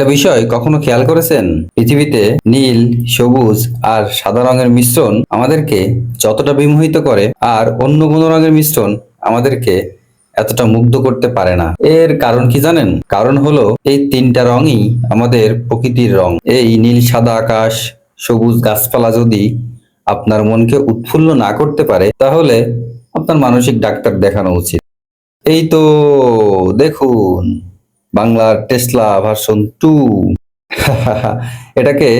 একটা বিষয় কখনো খেয়াল করেছেন? পৃথিবীতে নীল, সবুজ আর সাদা রঙের মিশ্রণ আমাদেরকে যতটা বিমোহিত করে, আর অন্য কোনো রঙের মিশ্রণ আমাদেরকে এতটা মুগ্ধ করতে পারে না। এর কারণ কি জানেন? কারণ হলো, এই তিনটা রঙই আমাদের প্রকৃতির রং। এই নীল, সাদা আকাশ, সবুজ গাছপালা যদি আপনার মনকে উৎফুল্ল না করতে পারে, তাহলে আপনার মানসিক ডাক্তার দেখানো উচিত। এই তো, দেখুন। বাংলার টেসলা ভার্সন টু এটাকে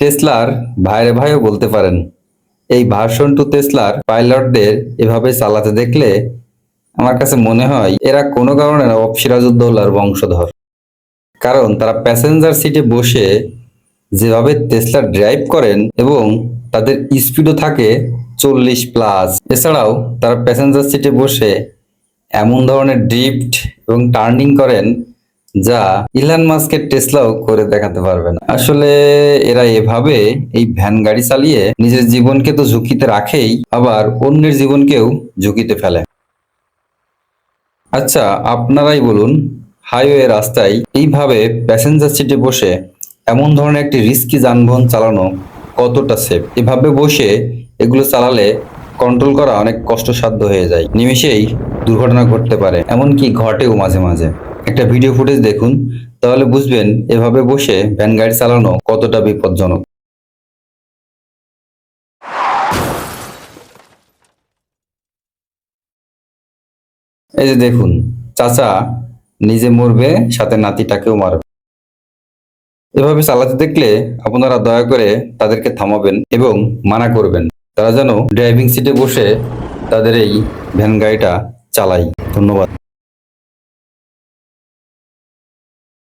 টেসলার ভাইরে ভাইও বলতে পারেন। এই ভার্সন টু টেসলার পাইলটদের এভাবে চালাতে দেখলে আমার কাছে মনে হয় এরা কোনো কারণে নবাব সিরাজউদ্দৌলার বংশধর। কারণ তারা প্যাসেঞ্জার সিটে বসে যেভাবে টেসলা ড্রাইভ করেন এবং তাদের স্পিডও থাকে চল্লিশ প্লাস এছাড়াও তারা প্যাসেঞ্জার সিটে বসে এমন ধরনের ড্রিফট এবং টার্নিং করেন যা ইলান মাস্কের টেসলাও করে দেখাতে পারবে না আসলে এরা এভাবে এই ভ্যান গাড়ি চালিয়ে নিজের জীবনকে তো ঝুঁকিতে রাখেই, আবার অন্যের জীবনকেও ঝুঁকিতে ফেলে। আচ্ছা আপনারাই বলুন হাইওয়ে রাস্তায় এইভাবে প্যাসেঞ্জার সিটে বসে এমন ধরনের একটি রিস্কি যানবাহন চালানো কতটা সেফ এভাবে বসে এগুলো চালালে কন্ট্রোল করা অনেক কষ্টসাধ্য হয়ে যায়। নিমেষেই দুর্ঘটনা ঘটতে পারে, এমনকি ঘটেও মাঝে মাঝে। একটা ভিডিও ফুটেজ দেখুন, তাহলে বুঝবেন এভাবে বসে ভ্যান গাড়ি চালানো কতটা বিপজ্জনক। এই যে দেখুন, চাচা নিজে মরবে, সাথে নাতিটাকেও মারবে। এভাবে চালাতে দেখলে আপনারা দয়া করে তাদেরকে থামাবেন এবং মানা করবেন। তারা যেন ড্রাইভিং সিটে বসে তাদের এই ভ্যান গাড়িটা চালাই। ধন্যবাদ।